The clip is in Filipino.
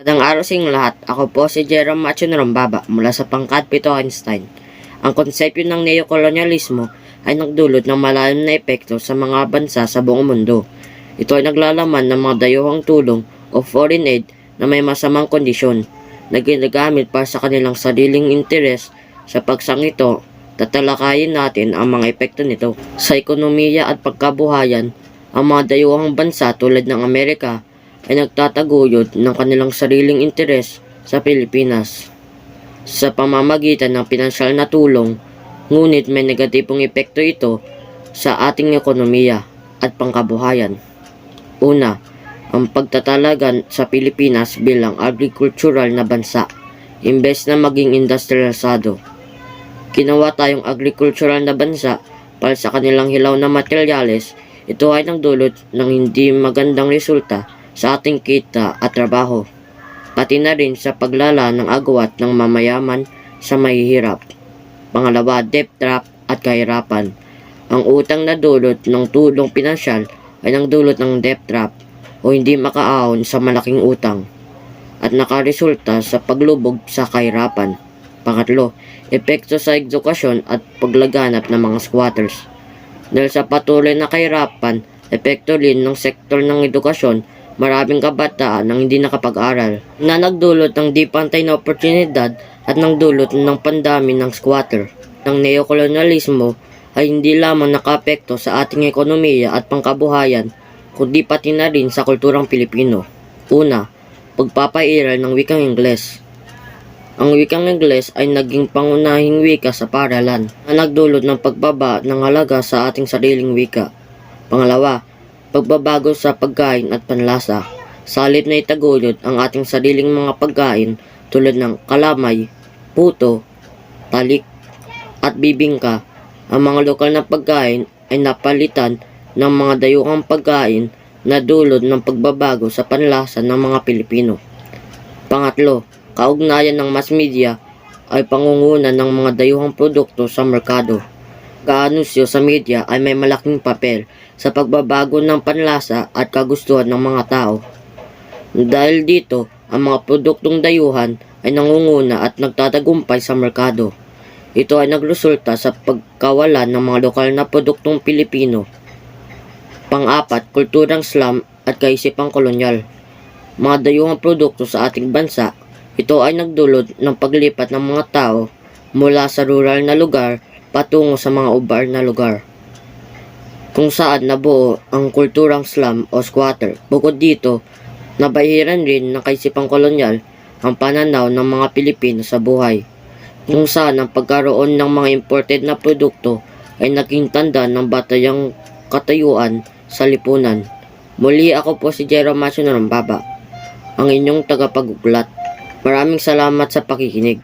Magandang araw sa lahat. Ako po si Jerome Macho Narambaba mula sa pangkat Pito Einstein. Ang konsepto ng neokolonyalismo ay nagdulot ng malalim na epekto sa mga bansa sa buong mundo. Ito ay naglalaman ng mga dayuhang tulong o foreign aid na may masamang kondisyon na ginagamit para sa kanilang sariling interes sa pagsang ito tatalakayin natin ang mga epekto nito. Sa ekonomiya at pagkabuhayan, ang mga dayuhang bansa tulad ng Amerika ay nagtataguyod ng kanilang sariling interes sa Pilipinas sa pamamagitan ng pinansyal na tulong, ngunit may negatibong epekto ito sa ating ekonomiya at pangkabuhayan. Una, ang pagtatalagan sa Pilipinas bilang agricultural na bansa, imbes na maging industrialisado. Ginawa tayong agricultural na bansa para sa kanilang hilaw na materyales, ito ay nagdulot ng hindi magandang resulta sa ating kita at trabaho, pati na rin sa paglala ng agwat ng mamayaman sa mahihirap. Pangalawa, debt trap at kahirapan. Ang utang na dulot ng tulong pinansyal ay nagdulot ng debt trap o hindi makaahon sa malaking utang at nakaresulta sa paglubog sa kahirapan. Pangatlo, epekto sa edukasyon at paglaganap ng mga squatters. Dahil sa patuloy na kahirapan, epekto rin ng sektor ng edukasyon, maraming kabataan ang hindi nakapag-aral na nagdulot ng di pantay na oportunidad at nagdulot ng pandami ng squatter. Ang neokolonyalismo ay hindi lamang nakapekto sa ating ekonomiya at pangkabuhayan, kundi pati na rin sa kulturang Pilipino. Una, pagpapairal ng wikang Ingles. Ang wikang Ingles ay naging pangunahing wika sa paralan na nagdulot ng pagbaba ng halaga sa ating sariling wika. Pangalawa, pagbabago sa pagkain at panlasa. Salit na itaguyod ang ating sariling mga pagkain tulad ng kalamay, puto, talik, at bibingka. Ang mga lokal na pagkain ay napalitan ng mga dayuhang pagkain na dulot ng pagbabago sa panlasa ng mga Pilipino. Pangatlo, kaugnayan ng mass media ay pangunguna ng mga dayuhang produkto sa merkado. Kaanunsyo sa media ay may malaking papel sa pagbabago ng panlasa at kagustuhan ng mga tao. Dahil dito, ang mga produktong dayuhan ay nangunguna at nagtatagumpay sa merkado. Ito ay nagresulta sa pagkawalan ng mga lokal na produktong Pilipino. Pang-apat, kulturang slam at kaisipang kolonyal. Mga dayuhang produkto sa ating bansa ito ay nagdulot ng paglipat ng mga tao mula sa rural na lugar patungo sa mga ubar na lugar kung saan nabuo ang kulturang slum o squatter. Bukod dito, nabahiran rin ng kaisipang kolonyal ang pananaw ng mga Pilipino sa buhay, kung saan ang pagkaroon ng mga imported na produkto ay naging tanda ng batayang katayuan sa lipunan. Muli ako po si Jerome Macho Narambaba, ang inyong tagapag-uglat. Maraming salamat sa pakikinig.